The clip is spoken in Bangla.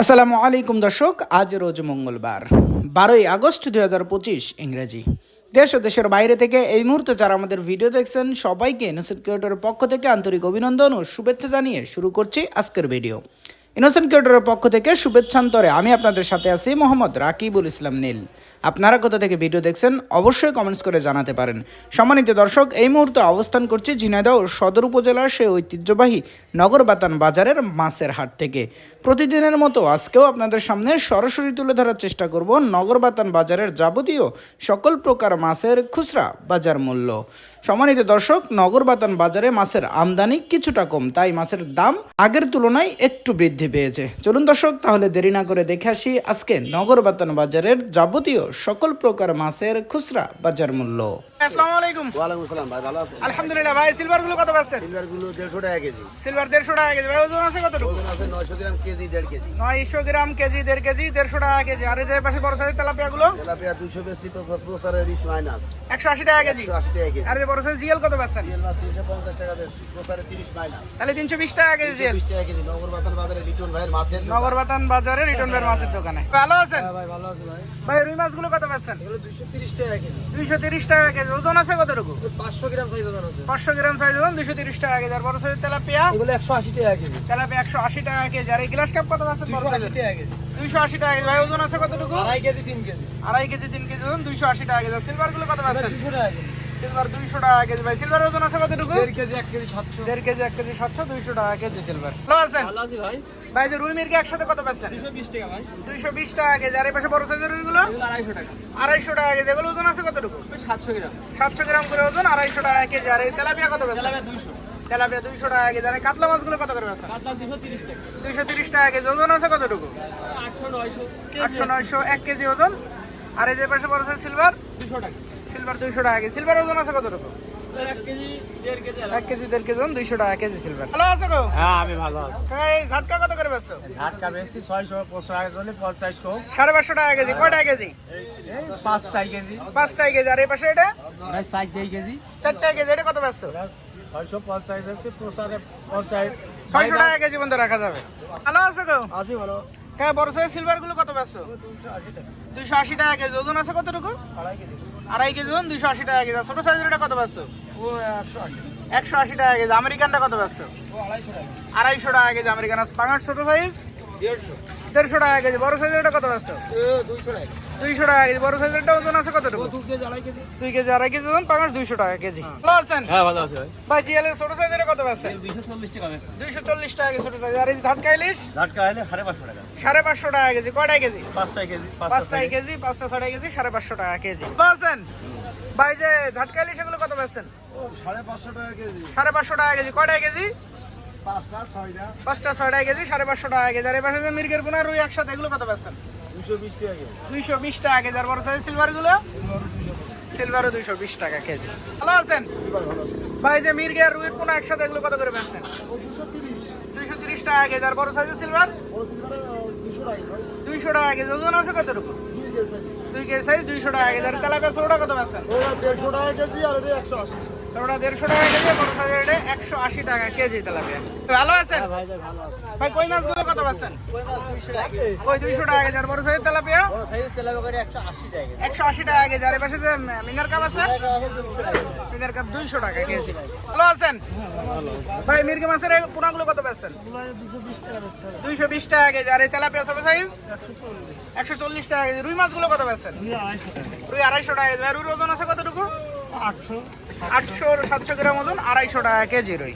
আসসালামু আলাইকুম দর্শক, আজ রোজ মঙ্গলবার, বারোই আগস্ট দুই হাজার পঁচিশ ইংরেজি। দেশ ও দেশের বাইরে থেকে এই মুহূর্তে যারা আমাদের ভিডিও দেখছেন, সবাইকে ইনোসেন্ট ক্রিয়েটরের পক্ষ থেকে আন্তরিক অভিনন্দন ও শুভেচ্ছা জানিয়ে শুরু করছি আজকের ভিডিও। ইনোসেন্ট ক্রিয়েটরের পক্ষ থেকে শুভেচ্ছান্তরে আমি আপনাদের সাথে আছি মোহাম্মদ রাকিবুল ইসলাম নীল। আপনারা কোথা থেকে ভিডিও দেখছেন অবশ্যই কমেন্টস করে জানাতে পারেন। সম্মানিত দর্শক, এই মুহূর্তে অবস্থান করছি ঝিনাইদহ সদর উপজেলার সেই ঐতিহ্যবাহী নগরবাতান বাজারের মাছের হাট থেকে। প্রতিদিনের মতো আজকেও আপনাদের সামনে সরাসরি তুলে ধরার চেষ্টা করব নগরবাতান বাজারের যাবতীয় সকল প্রকার মাছের খুচরা বাজার মূল্য। সম্মানিত দর্শক নগরবাতান বাজারে মাছের আমদানি কিছুটা কম তাই মাছের দাম আগের তুলনায় একটু বৃদ্ধি পেয়েছে। চলুন দর্শক তাহলে দেরি না করে দেখে আসি আজকে নগরবাতান বাজারের যাবতীয় সকল প্রকার মাছের খুচরা বাজার মূল্য। আসসালামু আলাইকুম। ওয়ালাইকুম আসসালাম ভাই ভালো আছেন? আলহামদুলিল্লাহ ভাই সিলভারগুলো কত পাচ্ছেন? সিলভারগুলো দেড়শো টাকা কেজি। সিলভার দেড়শো টাকা কেজি। ভাই ওজন আছে ওজন গ্রাম কেজি দেড় কেজি। নয়শো গ্রাম কেজি দেড় কেজি দেড়শো টাকা কেজি। আর এই যে পাশে বড় সাইজের তেলাপিয়া গুলো তেলাপিয়া বেশি তো মাইনাস একশো আশি টাকা কেজি। একশো আশি টাকা কেজি। আর সাইজ জিএল কত মাছ তিনশো পঞ্চাশ টাকা বেশি প্রসারে তিরিশ মাইনাস তাহলে তিনশো বিশ টাকা কেজি জিএল বিশ টাকা কেজি নগর বাতান বাজারে লিটন ভাইয়ের মাছের নগরবাতান বাজারে রিটন বের মাছের দোকানে ভালো আছেন হ্যাঁ ভাই ভালো আছে ভাই ভাই রুই মাছগুলো কত পাচ্ছেন এগুলো দুশো তিরিশ টাকা কেজি দুইশো তিরিশ টাকা কেজি ওজন আছে কতটুকু পাঁচশো গ্রাম সাইজ ওজন আছে পাঁচশো গ্রাম সাইজ ওজন দুইশো তিরিশ টাকা কেজি আর বড় সাইজের তেলাপিয়া এগুলো একশো আশি টাকা কেজি তেলাপিয়া একশো আশি টাকা কেজি আর এই গ্লাস কাপ কত পাচ্ছেন বড় সাইজের টাকা কেজি দুইশো আশি টাকা কেজি ভাই ওজন আছে কতটুকু আড়াই কেজি তিন কেজি আড়াই কেজি তিন কেজি ওজন দুইশো আশি টাকা কেজি সিলভারগুলো কত পাচ্ছেন দুশো টাকা কেজি সিলভার দুইশো টাকা কেজি ভাই। সিলভার ওজন আছে কতটুকু? দেড় কেজি এক কেজি সাতশো। দেড় কেজি এক কেজি সাতশো দুইশো টাকা কেজি সিলভার। ভালো আছেন? ভালো আছি ভাই। ভাই যে রুই মির্গে একসাথে কত পাচ্ছেন? দুশো বিশ টাকা ভাই। দুইশো বিশ টাকা কেজি। আর এই পাশে বড় সাইজের রুইগুলো? আড়াইশো টাকা। আড়াইশো টাকা কেজি। এগুলো ওজন আছে কতটুকু? সাতশো গ্রাম। সাতশো গ্রাম করে ওজন আড়াইশো টাকা কেজি। আর এই তেলাপিয়া কত পাচ্ছেন? দুশো তেলাপিয়া দুইশো টাকা কেজি। আর কাতলা মাছগুলো কত করে টাকা। দুইশো তিরিশ টাকা কেজি। ওজন আছে কতটুকু? আটশো নয়শো এক কেজি ওজন। আর এই যে পাশে বড় সাইজ সিলভার? দুশো টাকা। সিলভার দুইশো টাকা কেজি। সিলভার ওজন আছে কতটুকু এক কেজি দেড় কেজি এক কেজি দেড় কেজি দুইশো টাকা কেজি সিলভার। ভালো আছে হ্যাঁ আমি ভালো আছি। ঝাটকা কত করে বেচছো? ঝাটকা বেশি ছয়শো পঁচিশ পঞ্চাশ কম। সাড়ে পাঁচশো টাকা কেজি টাকা কেজি? কেজি। আর এই পাশে এটা? কেজি। এটা কত বেচছো? ছয়শো পঞ্চাশ বেশি পঞ্চাশ। ছয়শো টাকা কেজি পর্যন্ত রাখা যাবে। ভালো আছে গো? আছি ভালো। হ্যাঁ বড় সাইজ সিলভারগুলো কত বেচছো? দুশো আশি টাকা। দুইশো আশি টাকা কেজি ওজন আছে কতটুকু? আড়াই কেজি। আড়াই কেজি ওজন দুইশো আশি টাকা কেজি। ছোটো সাইজের এটা কত পাচ্ছ? একশো আশি। টাকা কেজি। আমেরিকানটা কত পাচ্ছ? আড়াইশো টাকা। KG American. পাঙাশ ছোটো সাইজ দেড়শো। টাকা কেজি। বড় সাইজের কত বেচছো দুইশো টাকা কেজি। বড় সাইজের ওজন আছে কেজি দুই কেজি আড়াই কেজি ওজন দুইশো টাকা কেজি। ভালো আছেন? হ্যাঁ ভালো আছে ভাই। ভাই ছোট সাইজের কত বেচছেন দুইশো চল্লিশ টাকা কেজি ছোট সাইজ আর এই ধাটকা ইলিশ সাড়ে পাঁচশো টাকা। কেজি। কয়টাই কেজি? পাঁচটায় কেজি কেজি পাঁচটা ছটাই কেজি সাড়ে পাঁচশো টাকা কেজি। ভালো আছেন? ভাই যে ঝাটকা ইলিশ এগুলো কত বেচছেন ও সাড়ে পাঁচশো টাকা কেজি। সাড়ে পাঁচশো টাকা কেজি। কয়টাই কেজি? পাঁচটা ছয়টা। কেজি সাড়ে পাঁচশো টাকা কেজি। আর যে মির্গের পোনা রুই একসাথে এগুলো কত টাকা দুইশো বিশ টাকা কেজি। আর বড় সাইজ সিলভারগুলো সিলভারও দুইশো বিশ টাকা কেজি। ভালো আছেন? ভাই যে মির্গে আর রুইয়ের পোনা একসাথে এগুলো কত করে তিরিশ। দুইশো তিরিশ টাকা কেজি। আর বড় সাইজের সিলভার ও দুশো টাকা দুইশো টাকা কেজি। ওজন আছে দুই কেজি দুই কেজি সাইজ দুইশো টাকা কেজি। আর তেলাপিয়া ছোটটা কত বেচছেন ওরা দেড়শো টাকা কেজি আর একশো আশি। ছোটটা দেড়শো টাকা কেজি বড় সাইজের একশো আশি টাকা কেজি তেলাপিয়া। ভালো আছেন? ভাই ভালো আছে। ভাই কই মাছগুলো কত কেজি ওই দুইশো টাকা কেজি আর বড় তেলাপিয়া? সাইজ তেলাপি করে একশো আশি টাকা কেজি। আর পাশে যে মিনার কাপ আছে? মিনার কাপ দুইশো টাকা কেজি। ভালো আছেন? ভাই মির্গি মাছের পোনাগুলো কত টাকা দুইশো বিশ টাকা কেজি আর এই তেলাপিয়া ছোট সাইজ একশো চল্লিশ। টাকা কেজি। রুই মাছগুলো কত টাকা। রুই আড়াইশো টাকা কেজি। আর ওজন আছে কতটুকু? আটশো। আটশো সাতশো গ্রাম ওজন আড়াইশো টাকা কেজি রুই।